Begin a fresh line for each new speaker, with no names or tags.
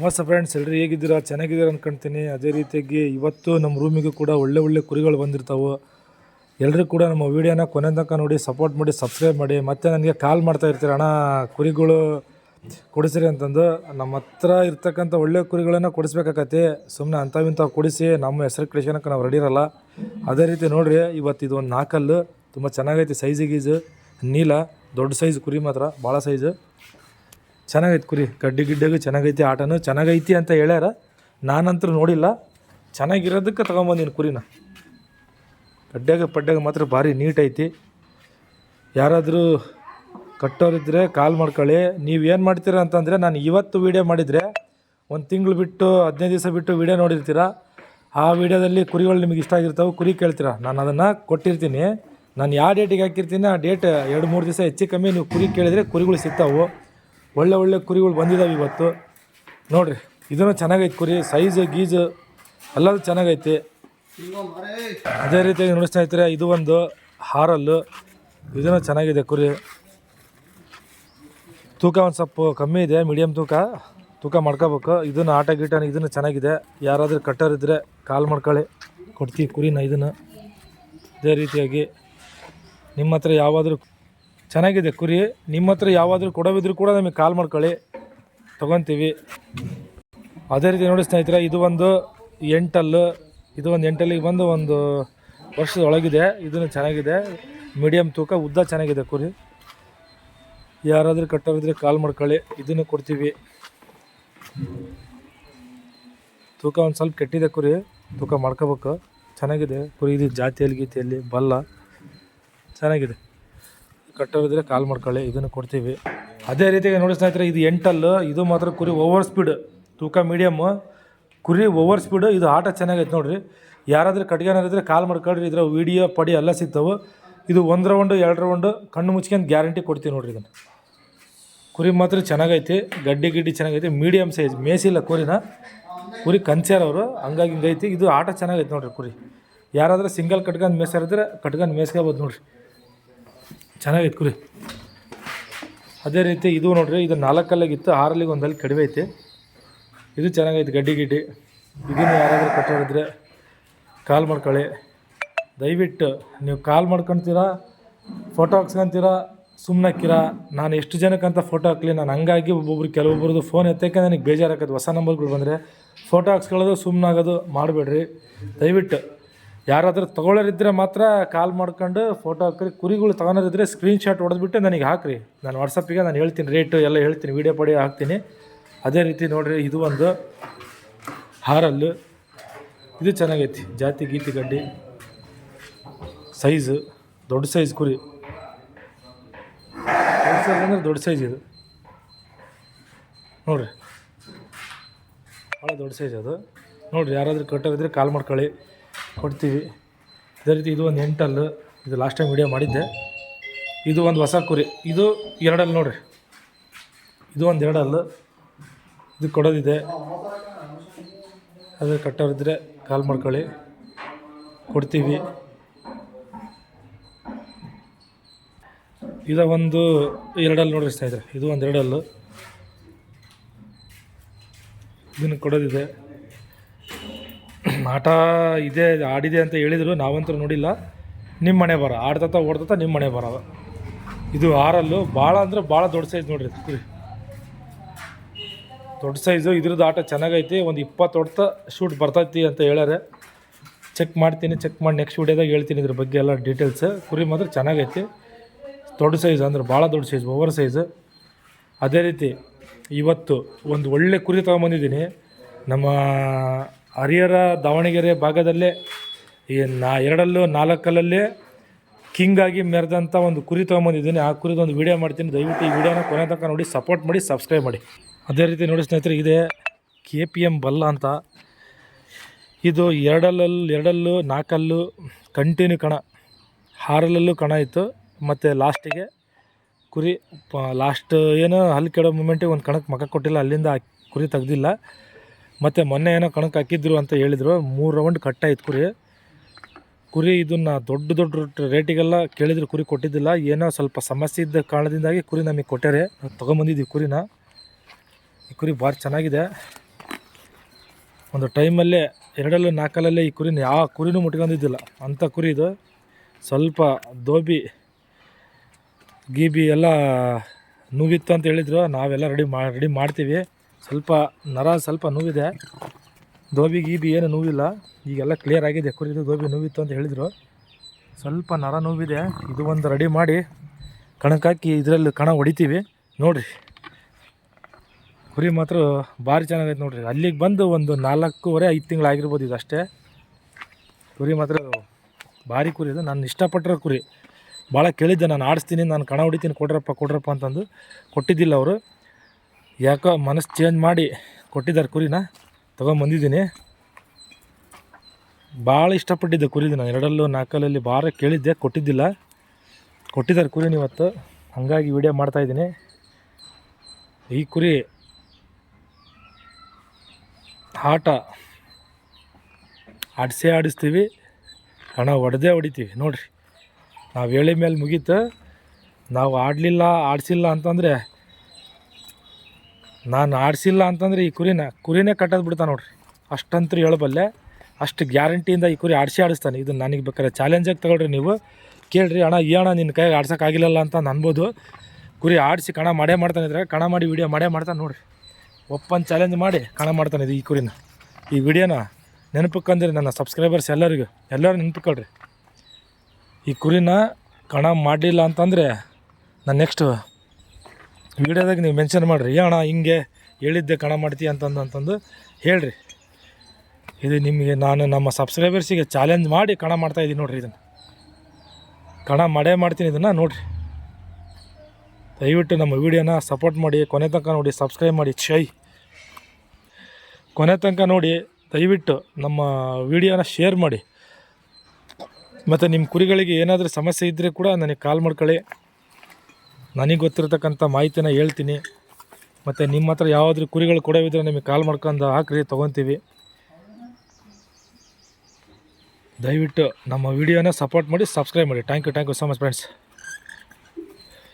ನಮಸ್ತೆ ಫ್ರೆಂಡ್ಸ್ ಎಲ್ಲರೂ ಹೇಗಿದ್ದೀರಾ? ಚೆನ್ನಾಗಿದ್ದೀರಾ ಅಂದ್ಕೊಳ್ತೀನಿ ಅದೇ ರೀತಿಯಾಗಿ ಇವತ್ತು ನಮ್ಮ ರೂಮಿಗೂ ಕೂಡ ಒಳ್ಳೆ ಒಳ್ಳೆ ಕುರಿಗಳು ಬಂದಿರ್ತಾವೆ. ಎಲ್ಲರೂ ಕೂಡ ನಮ್ಮ ವೀಡಿಯೋನ ಕೊನೆ ತನಕ ನೋಡಿ ಸಪೋರ್ಟ್ ಮಾಡಿ ಸಬ್ಸ್ಕ್ರೈಬ್ ಮಾಡಿ. ಮತ್ತೆ ನನಗೆ ಕಾಲ್ ಮಾಡ್ತಾ ಇರ್ತೀರ, ಅಣ್ಣ, ಕುರಿಗಳು ಕೊಡಿಸ್ರಿ ಅಂತಂದು. ನಮ್ಮ ಹತ್ರ ಇರ್ತಕ್ಕಂಥ ಒಳ್ಳೆ ಕುರಿಗಳನ್ನು ಕೊಡಿಸ್ಬೇಕಾಗತ್ತೆ ಸುಮ್ಮನೆ ಅಂಥವಿಂಥವು ಕೊಡಿಸಿ, ನಮ್ಮ ಹೆಸರು ಕಳಿಸ್ಕೊಳಕ್ಕೆ ನಾವು ರೆಡಿ ಇರಲ್ಲ. ಅದೇ ರೀತಿ ನೋಡಿರಿ, ಇವತ್ತು ಇದು ಒಂದು ನಾಲ್ಕಲ್ಲು ತುಂಬ ಚೆನ್ನಾಗೈತಿ ಸೈಜ್ ಗೀಜು ನೀಲ, ದೊಡ್ಡ ಸೈಜ್ ಕುರಿ ಮಾತ್ರ ಭಾಳ ಸೈಜು ಚೆನ್ನಾಗೈತೆ ಕುರಿ. ಗಡ್ಡಿ ಗಿಡ್ಡೆಗೂ ಚೆನ್ನಾಗೈತಿ, ಆಟನೂ ಚೆನ್ನಾಗೈತಿ ಅಂತ ಹೇಳ್ಯಾರ. ನಾನಂತರೂ ನೋಡಿಲ್ಲ. ಚೆನ್ನಾಗಿರೋದಕ್ಕೆ ತೊಗೊಂಬಂದಿನಿ ಕುರಿನ. ಗಡ್ಡೆಗೆ ಪಡ್ಡೆಗೆ ಮಾತ್ರ ಭಾರಿ ನೀಟೈತಿ. ಯಾರಾದರೂ ಕಟ್ಟೋರಿದ್ದರೆ ಕಾಲ್ ಮಾಡ್ಕೊಳ್ಳಿ. ನೀವು ಏನು ಮಾಡ್ತೀರ ಅಂತಂದರೆ, ನಾನು ಇವತ್ತು ವೀಡಿಯೋ ಮಾಡಿದರೆ, ಒಂದು ತಿಂಗಳು ಬಿಟ್ಟು, ಹದಿನೈದು ದಿವಸ ಬಿಟ್ಟು ವೀಡಿಯೋ ನೋಡಿರ್ತೀರ. ಆ ವೀಡಿಯೋದಲ್ಲಿ ಕುರಿಗಳು ನಿಮಗೆ ಇಷ್ಟ ಆಗಿರ್ತಾವೆ, ಕುರಿ ಕೇಳ್ತೀರಾ. ನಾನು ಅದನ್ನು ಕೊಟ್ಟಿರ್ತೀನಿ. ನಾನು ಯಾವ ಡೇಟಿಗೆ ಹಾಕಿರ್ತೀನಿ, ಆ ಡೇಟ್ ಎರಡು ಮೂರು ದಿವಸ ಹೆಚ್ಚು ಕಮ್ಮಿ ನೀವು ಕುರಿ ಕೇಳಿದರೆ ಕುರಿಗಳು ಸಿಗ್ತಾವೆ. ಒಳ್ಳೆ ಒಳ್ಳೆ ಕುರಿಗಳು ಬಂದಿದ್ದಾವೆ ಇವತ್ತು. ನೋಡಿರಿ, ಇದನ್ನು ಚೆನ್ನಾಗೈತೆ ಕುರಿ ಸೈಜು ಗೀಜು ಎಲ್ಲದೂ ಚೆನ್ನಾಗೈತಿ. ಅದೇ ರೀತಿಯಾಗಿ ನೋಡಿಸ್ತಾ ಸ್ನೇಹಿತರೆ, ಇದು ಒಂದು ಹಾರಲ್ಲು. ಇದನ್ನು ಚೆನ್ನಾಗಿದೆ ಕುರಿ. ತೂಕ ಒಂದು ಸ್ವಲ್ಪ ಕಮ್ಮಿ ಇದೆ ಮೀಡಿಯಮ್ ತೂಕ. ತೂಕ ಮಾಡ್ಕೋಬೇಕು. ಇದನ್ನು ಆಟ ಗೀಟ ಇದನ್ನು ಚೆನ್ನಾಗಿದೆ. ಯಾರಾದರೂ ಕಟ್ಟೋರಿದ್ದರೆ ಕಾಲ್ ಮಾಡ್ಕೊಳ್ಳಿ. ಕೊಡ್ತೀವಿ ಕುರಿನ ಇದನ್ನು. ಇದೇ ರೀತಿಯಾಗಿ ನಿಮ್ಮ ಹತ್ರ ಯಾವಾದರೂ ಚೆನ್ನಾಗಿದೆ, ಕುರಿ. ನಿಮ್ಮ ಹತ್ರ ಯಾವಾದರೂ ಕೊಡವಿದ್ರು ಕೂಡ ನಮಗೆ ಕಾಲ್ ಮಾಡ್ಕೊಳ್ಳಿ. ತೊಗೊತೀವಿ. ಅದೇ ರೀತಿ ನೋಡಿ ಸ್ನೇಹಿತರೆ, ಇದು ಒಂದು ಎಂಟಲ್ಲು. ಇದು ಒಂದು ಎಂಟಲ್ಲಿಗೆ ಬಂದು ಒಂದು ವರ್ಷದ ಒಳಗಿದೆ. ಇದನ್ನು ಚೆನ್ನಾಗಿದೆ. ಮೀಡಿಯಮ್ ತೂಕ, ಉದ್ದ ಚೆನ್ನಾಗಿದೆ ಕುರಿ. ಯಾರಾದರೂ ಕಟ್ಟೋರಿದ್ರೆ ಕಾಲ್ ಮಾಡ್ಕೊಳ್ಳಿ. ಇದನ್ನು ಕೊಡ್ತೀವಿ. ತೂಕ ಒಂದು ಸ್ವಲ್ಪ ಕೆಟ್ಟಿದೆ ಕುರಿ. ತೂಕ ಮಾಡ್ಕೋಬೇಕು. ಚೆನ್ನಾಗಿದೆ. ಕುರಿ ಇದು ಜಾತಿಯಲ್ಲಿ, ಗೀತಿಯಲ್ಲಿ, ಬಲ್ಲ. ಚೆನ್ನಾಗಿದೆ. ಕಟ್ಟೋರಿದ್ರೆ ಕಾಲ್ ಮಾಡ್ಕೊಳ್ಳಿ, ಇದನ್ನು ಕೊಡ್ತೀವಿ. ಅದೇ ರೀತಿಯಾಗಿ ನೋಡಿಸ್ತಾ ಇದ್ರೆ ಇದು ಎಂಟಲ್ಲು, ಇದು ಮಾತ್ರ ಕುರಿ ಓವರ್ ಸ್ಪೀಡ್, ತೂಕ ಮೀಡಿಯಮ್ಮು ಕುರಿ ಓವರ್ ಸ್ಪೀಡು, ಇದು ಆಟ ಚೆನ್ನಾಗೈತೆ ನೋಡಿರಿ. ಯಾರಾದರೂ ಕಟ್ಗೆನಾರಿದ್ರೆ ಕಾಲ್ ಮಾಡ್ಕೊಳ್ರಿ, ಇದ್ರ ವಿಡಿಯೋ, ಪಡಿ ಎಲ್ಲ ಸಿಗ್ತಾವೆ. ಇದು ಒಂದು ರೌಂಡು ಎರಡು ರೌಂಡು ಕಣ್ಣು ಮುಚ್ಕೊಂಡು ಗ್ಯಾರಂಟಿ ಕೊಡ್ತೀವಿ ನೋಡ್ರಿ ಇದನ್ನು. ಕುರಿ ಮಾತ್ರ ಚೆನ್ನಾಗೈತಿ, ಗಡ್ಡಿ ಗಿಡ್ಡಿ ಚೆನ್ನಾಗೈತಿ ಮೀಡಿಯಮ್ ಸೈಜ್, ಮೇಸಿಲ್ಲ ಕುರಿನ. ಕುರಿ ಕಂಚ್ಯಾರವರು ಹಂಗಾಗಿ ಹಿಂಗೈತಿ. ಇದು ಆಟ ಚೆನ್ನಾಗೈತೆ ನೋಡ್ರಿ ಕುರಿ. ಯಾರಾದರೂ ಸಿಂಗಲ್ ಕಟ್ಕೊಂಡು ಮೇಸಾರಿದ್ರೆ ಕಟ್ಕೊಂಡು ಮೇಸ್ಕೋಬೋದು ನೋಡ್ರಿ. ಚೆನ್ನಾಗೈತೆ ಕುರಿ. ಅದೇ ರೀತಿ ಇದು ನೋಡ್ರಿ, ಇದು ನಾಲ್ಕಲ್ಲಿಗಿತ್ತು, ಆರಲ್ಲಿಗೆ ಒಂದಲ್ಲಿ ಕಡಿಮೆ ಐತಿ. ಇದು ಚೆನ್ನಾಗೈತೆ ಗಡ್ಡಿ ಗಿಡ್ಡಿ. ಇದನ್ನು ಯಾರಾದರೂ ಕಟ್ಟೋರಿದ್ರೆ ಕಾಲ್ ಮಾಡ್ಕೊಳ್ಳಿ. ದಯವಿಟ್ಟು ನೀವು ಕಾಲ್ ಮಾಡ್ಕೊತೀರಾ, ಫೋಟೋ ಹಾಕ್ಸ್ಕೊಂತೀರಾ ಸುಮ್ಮನೆ ಹಾಕಿರ ನಾನು ಎಷ್ಟು ಜನಕ್ಕಂತ ಫೋಟೋ ಹಾಕ್ಲಿ, ನಾನು ಹಂಗಾಗಿ ಒಬ್ಬೊಬ್ರು ಕೆಲವೊಬ್ರದ್ದು ಫೋನ್ ಎತ್ತಕ್ಕೆ ನನಗೆ ಬೇಜಾರಾಗತ್ತೆ ಹೊಸ ನಂಬರ್ಗಳು ಬಂದರೆ ಫೋಟೋ ಹಾಕ್ಸ್ಕೊಳ್ಳೋದು ಸುಮ್ಮನಾಗೋದು ಮಾಡಬೇಡ್ರಿ. ದಯವಿಟ್ಟು ಯಾರಾದರೂ ತೊಗೊಳ್ಳೋರಿದ್ದರೆ ಮಾತ್ರ ಕಾಲ್ ಮಾಡ್ಕೊಂಡು ಫೋಟೋ ಹಾಕ್ರಿ. ಕುರಿಗಳು ತೊಗೊಳೋರಿದ್ರೆ ಸ್ಕ್ರೀನ್ ಶಾಟ್ ಹೊಡೆದ್ಬಿಟ್ಟು ನನಗೆ ಹಾಕ್ರಿ. ನಾನು ವಾಟ್ಸಪ್ಪಿಗೆ ನಾನು ಹೇಳ್ತೀನಿ ರೇಟು ಎಲ್ಲ ಹೇಳ್ತೀನಿ ವೀಡಿಯೋ ಪಡಿ ಹಾಕ್ತೀನಿ. ಅದೇ ರೀತಿ ನೋಡಿರಿ, ಇದು ಒಂದು ಹಾರಲ್ಲು. ಇದು ಚೆನ್ನಾಗೈತಿ. ಜಾತಿ, ಗೀತಿ ಕಡ್ಡಿ ಸೈಜು ದೊಡ್ಡ ಸೈಜ್ ಕುರಿ. ದೊಡ್ಡ ಸೈಜ್ ಅಂದರೆ ದೊಡ್ಡ ಸೈಜ್ ಇದು. ನೋಡಿರಿ. ಭಾಳ ದೊಡ್ಡ ಸೈಜ್ ಅದು. ನೋಡಿರಿ, ಯಾರಾದರೂ ಕಟ್ಟೋರಿದ್ರೆ ಕಾಲ್ ಮಾಡ್ಕೊಳ್ಳಿ. ಕೊಡ್ತೀವಿ. ಅದೇ ರೀತಿ ಇದು ಒಂದು ಎಂಟಲ್ಲು ಇದು ಲಾಸ್ಟ್ ಟೈಮ್ ವಿಡಿಯೋ ಮಾಡಿದ್ದೆ. ಇದು ಒಂದು ಹೊಸ ಕುರಿ. ಇದು ಎರಡಲ್ಲಿ ನೋಡಿರಿ. ಇದು ಒಂದು ಎರಡಲ್ಲು ಇದು ಕೊಡೋದಿದೆ. ಅದು ಕಟ್ಟೋರಿದ್ರೆ ಕಾಲ್ ಮಾಡ್ಕೊಳ್ಳಿ. ಕೊಡ್ತೀವಿ. ಇದು ಒಂದು ಎರಡಲ್ಲಿ ನೋಡ್ರಿ ಸ್ನೇಹಿತರೆ. ಇದು ಒಂದು ಎರಡಲ್ಲು ಇದನ್ನು ಕೊಡೋದಿದೆ. ಆಟ ಇದೆ, ಆಡಿದೆ ಅಂತ ಹೇಳಿದರು, ನಾವಂತೂ ನೋಡಿಲ್ಲ. ನಿಮ್ಮ ಮನೆ ಬರ ಆಡ್ತಾ ಓಡ್ತಾ ನಿಮ್ಮ ಮನೆ ಬರೋದು ಇದು ಆರಲ್ಲು ಭಾಳ ಅಂದರೆ ಭಾಳ ದೊಡ್ಡ ಸೈಜ್ ನೋಡಿರಿ. ದೊಡ್ಡ ಸೈಜು ಇದ್ರದ್ದು ಆಟ ಚೆನ್ನಾಗೈತಿ, ಒಂದು ಇಪ್ಪತ್ತು ಹೊಡ್ತ ಶೂಟ್ ಬರ್ತೈತಿ ಅಂತ ಹೇಳ್ಯಾರೆ. ಚೆಕ್ ಮಾಡ್ತೀನಿ ಚೆಕ್ ಮಾಡಿ ನೆಕ್ಸ್ಟ್ ವೀಡಿಯೋದಾಗ ಹೇಳ್ತೀನಿ ಇದ್ರ ಬಗ್ಗೆ ಎಲ್ಲ ಡೀಟೇಲ್ಸ್ ಕುರಿ ಮಾತ್ರ ಚೆನ್ನಾಗೈತಿ. ದೊಡ್ಡ ಸೈಜ್ ಅಂದ್ರೆ ಭಾಳ ದೊಡ್ಡ ಸೈಜ್ ಓವರ್ ಸೈಜ್ ಅದೇ ರೀತಿ, ಇವತ್ತು ಒಂದು ಒಳ್ಳೆ ಕುರಿ ತೊಗೊಂಬಂದಿದ್ದೀನಿ. ನಮ್ಮ ಹರಿಹರ ದಾವಣಗೆರೆ ಭಾಗದಲ್ಲೇ ಈ ನಾ ಎರಡಲ್ಲೂ ನಾಲ್ಕಲ್ಲೇ ಕಿಂಗಾಗಿ ಮೆರೆದಂಥ ಒಂದು ಕುರಿ ತೊಗೊಂಬಂದಿದ್ದೀನಿ. ಆ ಕುರಿದು ಒಂದು ವೀಡಿಯೋ ಮಾಡ್ತೀನಿ. ದಯವಿಟ್ಟು ಈ ವಿಡಿಯೋನ ಕೊನೆ ತನಕ ನೋಡಿ ಸಪೋರ್ಟ್ ಮಾಡಿ ಸಬ್ಸ್ಕ್ರೈಬ್ ಮಾಡಿ. ಅದೇ ರೀತಿ ನೋಡಿ ಸ್ನೇಹಿತರೆ, ಇದೆ ಕೆ ಪಿ ಎಂ ಬಲ್ಲ ಅಂತ. ಇದು ಎರಡಲ್ಲಲ್ಲಿ ಎರಡಲ್ಲೂ, ನಾಲ್ಕಲ್ಲೂ ಕಂಟಿನ್ಯೂ ಕಣ. ಹಾರಲಲ್ಲೂ ಕಣ ಇತ್ತು. ಮತ್ತು ಲಾಸ್ಟಿಗೆ ಕುರಿ ಲಾಸ್ಟ್ ಏನೋ ಹಲ್ಲು ಕೆಡೋ ಮೂಮೆಂಟಿಗೆ ಒಂದು ಕಣಕ್ಕೆ ಮಕ ಕೊಟ್ಟಿಲ್ಲ. ಅಲ್ಲಿಂದ ಕುರಿ ತೆಗ್ದಿಲ್ಲ. ಮತ್ತು ಮೊನ್ನೆ ಏನೋ ಕಣಕ್ಕೆ ಹಾಕಿದ್ರು ಅಂತ ಹೇಳಿದರು. ಮೂರು ರೌಂಡ್ ಕಟ್ಟಾಯ್ತು ಕುರಿ. ಕುರಿ ಇದನ್ನು ದೊಡ್ಡ ದೊಡ್ಡ ರೇಟಿಗೆಲ್ಲ ಕೇಳಿದ್ರು, ಕುರಿ ಕೊಟ್ಟಿದ್ದಿಲ್ಲ. ಏನೋ ಸ್ವಲ್ಪ ಸಮಸ್ಯೆ ಇದ್ದ ಕಾರಣದಿಂದಾಗಿ ಕುರಿ ನಮಗೆ ಕೊಟ್ಟಾರೆ ತೊಗೊಂಬಂದಿದ್ದೀವಿ ಕುರಿನ. ಈ ಕುರಿ ಭಾರಿ ಚೆನ್ನಾಗಿದೆ. ಒಂದು ಟೈಮಲ್ಲೇ, ಎರಡಲ್ಲೂ ನಾಲ್ಕಲ್ಲೇ ಈ ಕುರಿನ ಯಾವ ಕುರಿನೂ ಮುಟ್ಕೊಂಡಿದ್ದಿಲ್ಲ. ಅಂಥ ಕುರಿ ಇದು. ಸ್ವಲ್ಪ ದೋಬಿ, ಗೀಬಿ ಎಲ್ಲ ನೋವಿತ್ತು ಅಂತ ಹೇಳಿದ್ರು. ನಾವೆಲ್ಲ ರೆಡಿ ಮಾ ರೆಡಿ ಮಾಡ್ತೀವಿ. ಸ್ವಲ್ಪ ನರ ಸ್ವಲ್ಪ ನೋವಿದೆ. ದೋಬಿ ಗೀಬಿ ಏನು ನೋವಿಲ್ಲ. ಈಗೆಲ್ಲ ಕ್ಲಿಯರ್ ಆಗಿದೆ. ಕುರಿದು ದೋಬಿ ನೋವಿತ್ತು ಅಂತ ಹೇಳಿದರು. ಸ್ವಲ್ಪ ನರ ನೋವಿದೆ. ಇದು ಒಂದು ರೆಡಿ ಮಾಡಿ ಕಣಕ್ಕಾಕಿ ಇದರಲ್ಲಿ ಕಣ ಹೊಡಿತೀವಿ. ನೋಡಿರಿ. ಕುರಿ ಮಾತ್ರ ಭಾರಿ ಚೆನ್ನಾಗೈತೆ ನೋಡಿರಿ. ಅಲ್ಲಿಗೆ ಬಂದು ಒಂದು ನಾಲ್ಕೂವರೆ, ಐದು ತಿಂಗಳು ಆಗಿರ್ಬೋದು ಇದು ಅಷ್ಟೇ. ಕುರಿ ಮಾತ್ರ ಭಾರಿ ಕುರಿ ಇದು. ನಾನು ಇಷ್ಟಪಟ್ಟಿರೋ ಕುರಿ. ಭಾಳ ಕೇಳಿದ್ದೆ. ನಾನು ಆಡಿಸ್ತೀನಿ, ನಾನು ಕಣ ಹೊಡಿತೀನಿ, ಕೊಡ್ರಪ್ಪ ಕೊಡ್ರಪ್ಪ ಅಂತಂದು. ಕೊಟ್ಟಿದ್ದಿಲ್ಲ ಅವರು. ಯಾಕೋ ಮನಸ್ಸು ಚೇಂಜ್ ಮಾಡಿ ಕೊಟ್ಟಿದ್ದಾರೆ ಕುರಿನ, ತೊಗೊಂಬಂದಿದ್ದೀನಿ. ಭಾಳ ಇಷ್ಟಪಟ್ಟಿದ್ದೆ ಕುರಿದು ನಾನು, ಎರಡಲ್ಲೂ ನಾಲ್ಕಲ್ಲಲ್ಲಿ ಭಾರ ಕೇಳಿದ್ದೆ, ಕೊಟ್ಟಿದ್ದಿಲ್ಲ. ಕೊಟ್ಟಿದ್ದಾರೆ ಕುರಿನ ಇವತ್ತು, ಹಾಗಾಗಿ ವಿಡಿಯೋ ಮಾಡ್ತಾಯಿದ್ದೀನಿ ಈ ಕುರಿ ಆಟ, ಆಡಿಸೇ ಆಡಿಸ್ತೀವಿ ಹಣ ಹೊಡೆದೇ ಹೊಡಿತೀವಿ, ನೋಡಿರಿ. ನಾವು ಹೇಳಿ ಮೇಲೆ ಮುಗೀತು, ನಾವು ಆಡಲಿಲ್ಲ, ಆಡಿಸಿಲ್ಲ ಅಂತಂದರೆ ನಾನು ಆಡಿಸಿಲ್ಲ ಅಂತಂದರೆ ಈ ಕುರಿನ, ಕುರಿನೇ ಕಟ್ಟೋದು ಬಿಡ್ತಾನೆ ನೋಡ್ರಿ. ಅಷ್ಟಂತೂ ಹೇಳಬಲ್ಲೆ, ಅಷ್ಟು ಗ್ಯಾರಂಟಿಯಿಂದ ಈ ಕುರಿ ಆಡಿಸಿ ಆಡಿಸ್ತಾನೆ. ಇದು ನನಗೆ ಬೇಕಾದ್ರೆ ಚಾಲೆಂಜಾಗಿ ತಗೊಳ್ರಿ ನೀವು. ಕೇಳ್ರಿ, ಅಣ್ಣ, ಈ ಅಣ್ಣ ನಿನ್ನ ಕೈಗೆ ಆಡ್ಸೋಕ್ಕಾಗಿಲ್ಲಲ್ಲ ಅಂತ ಅನ್ಬೋದು. ಕುರಿ ಆಡಿಸಿ ಕಣ ಮಾಡೇ ಮಾಡ್ತಾನೆ ಇದ್ರೆ, ಕಣ ಮಾಡಿ ವಿಡಿಯೋ ಮಾಡೇ ಮಾಡ್ತಾನೆ ನೋಡ್ರಿ. ಒಪ್ಪನ್ ಚಾಲೆಂಜ್ ಮಾಡಿ ಕಣ ಮಾಡ್ತಾನೆ ಇದು ಈ ಕುರಿನ. ಈ ವಿಡಿಯೋನ ನೆನಪಕ್ಕಂದ್ರೆ ನನ್ನ ಸಬ್ಸ್ಕ್ರೈಬರ್ಸ್ ಎಲ್ಲರಿಗೂ. ಎಲ್ಲರೂ ನೆನಪಿಕೊಳ್ರಿ ಈ ಕುರಿನ ಕಣ ಮಾಡಲಿಲ್ಲ ಅಂತಂದರೆ, ನಾನು ನೆಕ್ಸ್ಟ್ ವಿಡಿಯೋದಾಗ ನೀವು ಮೆನ್ಷನ್ ಮಾಡಿರಿ. ಅಣ್ಣ, ಹಿಂಗೆ ಹೇಳಿದ್ದೆ ಕಣ ಮಾಡ್ತೀಯ ಅಂತಂದು ಅಂತಂದು ಹೇಳ್ರಿ. ಇದು ನಿಮಗೆ ನಾನು ನಮ್ಮ ಸಬ್ಸ್ಕ್ರೈಬರ್ಸಿಗೆ ಚಾಲೆಂಜ್ ಮಾಡಿ ಕಣ ಮಾಡ್ತಾಯಿದ್ದೀನಿ ನೋಡಿರಿ ಇದನ್ನು. ಕಣ ಮಾಡೇ ಮಾಡ್ತೀನಿ ಇದನ್ನು ನೋಡಿರಿ. ದಯವಿಟ್ಟು ನಮ್ಮ ವೀಡಿಯೋನ ಸಪೋರ್ಟ್ ಮಾಡಿ, ಕೊನೆ ತನಕ ನೋಡಿ ಸಬ್ಸ್ಕ್ರೈಬ್ ಮಾಡಿ ಶೈ ಕೊನೆ ತನಕ ನೋಡಿ, ದಯವಿಟ್ಟು ನಮ್ಮ ವೀಡಿಯೋನ ಶೇರ್ ಮಾಡಿ. ಮತ್ತು ನಿಮ್ಮ ಕುರಿಗಳಿಗೆ ಏನಾದರೂ ಸಮಸ್ಯೆ ಇದ್ದರೆ ಕೂಡ ನನಗೆ ಕಾಲ್ ಮಾಡ್ಕೊಳ್ಳಿ. ನನಗೆ ಗೊತ್ತಿರತಕ್ಕಂಥ ಮಾಹಿತಿನ ಹೇಳ್ತೀನಿ. ಮತ್ತು ನಿಮ್ಮ ಹತ್ರ ಯಾವುದಾದ್ರೂ ಕುರಿಗಳು ಕೊಡೋವಿದ್ರೆ ನಿಮಗೆ ಕಾಲ್ ಮಾಡ್ಕೊಂಡು ಹಾಕ್ರಿ ತೊಗೊತೀವಿ. ದಯವಿಟ್ಟು ನಮ್ಮ ವಿಡಿಯೋನ ಸಪೋರ್ಟ್ ಮಾಡಿ ಸಬ್ಸ್ಕ್ರೈಬ್ ಮಾಡಿ. Thank you thank you so much friends